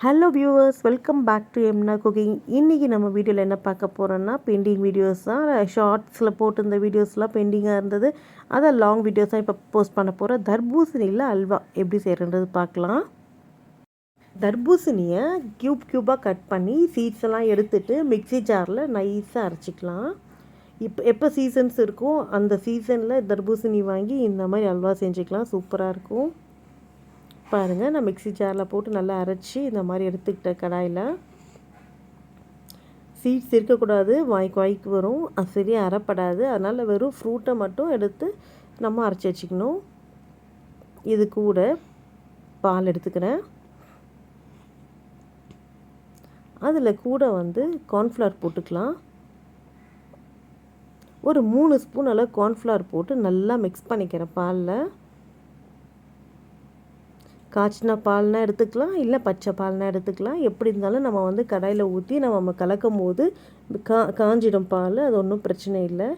Hello viewers welcome back to Emna cooking இன்றைக்கி நம்ம வீடியோவில் என்ன பார்க்க போகிறோன்னா பெண்டிங் வீடியோஸ் தான். ஷார்ட்ஸில் போட்டிருந்த வீடியோஸ்லாம் பெண்டிங்காக இருந்தது. அதை லாங் வீடியோஸ் தான் இப்போ போஸ்ட் பண்ண போகிறோம் தர்பூசணியில் அல்வா எப்படி செய்கிறன்றது பார்க்கலாம். தர்பூசணியை க்யூப் க்யூபாக கட் பண்ணி சீட்ஸ் எல்லாம் எடுத்துகிட்டு மிக்சி ஜாரில் நைஸாக அரைச்சிக்கலாம். இப்போ எப்போ சீசன்ஸ் இருக்கோ அந்த சீசனில் தர்பூசணி வாங்கி இந்த மாதிரி அல்வா செஞ்சுக்கலாம். சூப்பராக இருக்கும். பாருங்கள் நான் மிக்சி ஜாரில் போட்டு நல்லா அரைச்சி இந்த மாதிரி எடுத்துக்கிட்டேன் கடாயில். சீட்ஸ் இருக்கக்கூடாது வாய்க்கு வாய்க்கு வரும். அது சரியாக அரைப்படாது. அதனால் வெறும் ஃப்ரூட்டை மட்டும் எடுத்து நம்ம அரைச்சி வச்சுக்கணும். இது கூட பால் எடுத்துக்கிறேன். அதில் கூட வந்து கார்ன்ஃப்ளவர் போட்டுக்கலாம். ஒரு மூணு ஸ்பூன் அளவு கார்ன்ஃப்ளவர் போட்டு நல்லா மிக்ஸ் பண்ணிக்கிறேன் பாலில். காய்ச்சின பால்னால் எடுத்துக்கலாம் இல்லை பச்சை பால்னால் எடுத்துக்கலாம். எப்படி இருந்தாலும் நம்ம வந்து கடாயில் ஊற்றி நம்ம கலக்கும் போது கா காஞ்சிடும் பால் அது ஒன்றும் பிரச்சனை இல்லை.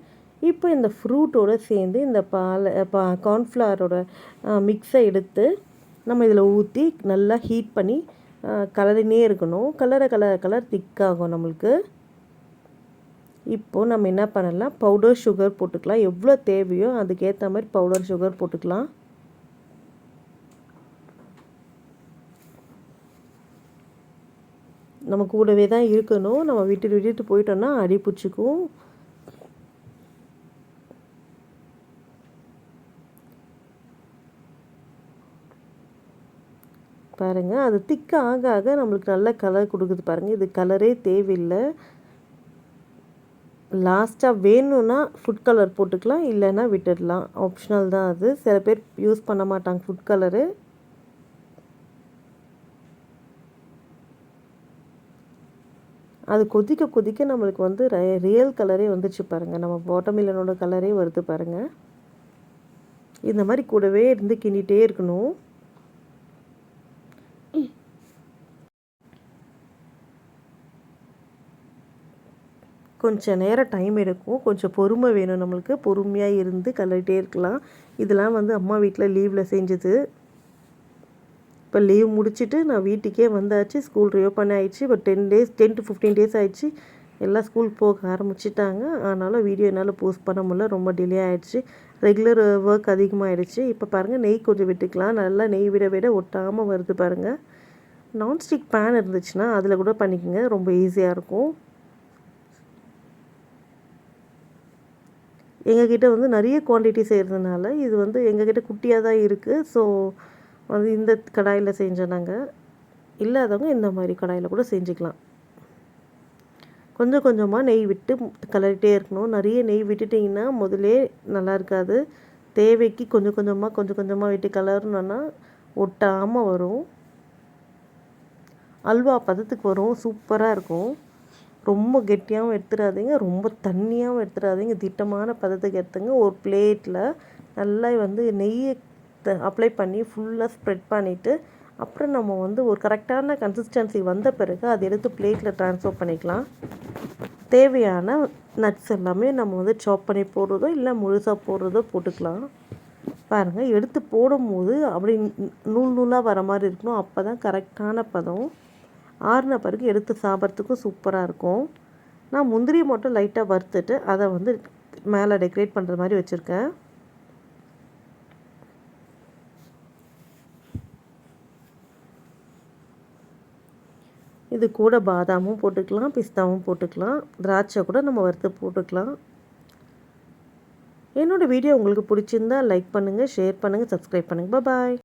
இப்போ இந்த ஃப்ரூட்டோடு சேர்ந்து இந்த பால் பா கார்ன்ஃப்ளவரோட மிக்ஸை எடுத்து நம்ம இதில் ஊற்றி நல்லா ஹீட் பண்ணி கலரினே இருக்கணும். கலரை கலர் கலர் திக்காகும் நம்மளுக்கு. இப்போது நம்ம என்ன பண்ணலாம்? பவுடர் சுகர் போட்டுக்கலாம். எவ்வளோ தேவையோ அதுக்கேற்ற மாதிரி பவுடர் சுகர் போட்டுக்கலாம். நம்ம கூடவே தான் இருக்கணும். நம்ம விட்டு விட்டுட்டு போயிட்டோம்னா அடி பிடிச்சிக்கும். பாருங்கள் அது திக்க ஆக ஆக நம்மளுக்கு நல்ல கலர் கொடுக்குது பாருங்கள் இது கலரே தேவையில்லை. லாஸ்ட்டாக வேணும்னா ஃபுட் கலர் போட்டுக்கலாம் இல்லைன்னா விட்டுடலாம். ஆப்ஷனல் தான் அது. சில பேர் யூஸ் பண்ண மாட்டாங்க ஃபுட் கலரு அது கொதிக்க கொதிக்க நம்மளுக்கு வந்து ரியல் கலரே வந்துச்சு பாருங்கள் நம்ம வாட்டர்மிலனோட கலரே வருது பாருங்கள் இந்த மாதிரி கூடவே இருந்து கிண்டிகிட்டே இருக்கணும். கொஞ்சம் நேரம் டைம் எடுக்கும். கொஞ்சம் பொறுமை வேணும் நம்மளுக்கு. பொறுமையாக இருந்து கலரிட்டே இருக்கலாம். இதெல்லாம் வந்து அம்மா வீட்டில் லீவில் செஞ்சது. இப்போ லீவ் முடிச்சுட்டு நான் வீட்டுக்கே வந்தாச்சு ஸ்கூல் ரியோப்பன் ஆகிடுச்சு இப்போ ten days ten to fifteen days ஆகிடுச்சு எல்லாம் ஸ்கூல் போக ஆரம்பிச்சிட்டாங்க. அதனால் வீடியோ என்னால் போஸ்ட் பண்ண முடியல. ரொம்ப டிலே ஆகிடுச்சு ரெகுலர் ஒர்க் அதிகமாகிடுச்சு இப்போ பாருங்கள் நெய் கொஞ்சம் விட்டுக்கலாம். நல்லா நெய் விட விட ஒட்டாமல் வருது பாருங்கள் நான்ஸ்டிக் பேன் இருந்துச்சுன்னா அதில் கூட பண்ணிக்கோங்க. ரொம்ப ஈஸியாக இருக்கும். எங்ககிட்ட வந்து நிறைய குவான்டிட்டி செய்கிறதுனால இது வந்து எங்ககிட்ட குட்டியாக தான் இருக்குது ஸோ அது இந்த கடாயில் செஞ்சோனாங்க. இல்லாதவங்க இந்த மாதிரி கடாயில் கூட செஞ்சுக்கலாம். கொஞ்சம் கொஞ்சமாக நெய் விட்டு கலரிட்டே இருக்கணும். நிறைய நெய் விட்டுட்டிங்கன்னா முதலே நல்லா இருக்காது. தேவைக்கு கொஞ்சம் கொஞ்சமாக கொஞ்சம் கொஞ்சமாக விட்டு கலரணுன்னா ஒட்டாமல் வரும். அல்வா பதத்துக்கு வரும். சூப்பராக இருக்கும். ரொம்ப கெட்டியாகவும் எடுத்துடாதீங்க. ரொம்ப தண்ணியாகவும் எடுத்துடாதீங்க. திட்டமான பதத்துக்கு எடுத்துங்க. ஒரு பிளேட்டில் நல்லா வந்து நெய்யை அப்ளை பண்ணி ஃபுல்லாக ஸ்ப்ரெட் பண்ணிவிட்டு அப்புறம் நம்ம வந்து ஒரு கரெக்டான கன்சிஸ்டன்சி வந்த பிறகு அதை எடுத்து பிளேட்டில் ட்ரான்ஸ்ஃபர் பண்ணிக்கலாம். தேவையான நட்ஸ் எல்லாமே நம்ம வந்து சாப் பண்ணி போடுறதோ இல்லை முழுசாக போடுறதோ போட்டுக்கலாம். பாருங்கள் எடுத்து போடும்போது அப்படி நூல் நூலாக வர மாதிரி இருக்கணும். அப்போ தான் கரெக்டான பதம். ஆறுன பிறகு எடுத்து சாப்பிட்றதுக்கும் சூப்பராக இருக்கும். நான் முந்திரியை மட்டும் லைட்டாக வறுத்துட்டு அதை வந்து மேலே டெக்கரேட் பண்ணுற மாதிரி வச்சுருக்கேன். இது கூட பாதாமும் போட்டுக்கலாம் பிஸ்தாவும் போட்டுக்கலாம். திராட்சை கூட நம்ம வறுத்து போட்டுக்கலாம். என்னோடய வீடியோ உங்களுக்கு பிடிச்சிருந்தா லைக் பண்ணுங்கள் ஷேர் பண்ணுங்கள் சப்ஸ்கிரைப் பண்ணுங்கள் பாய்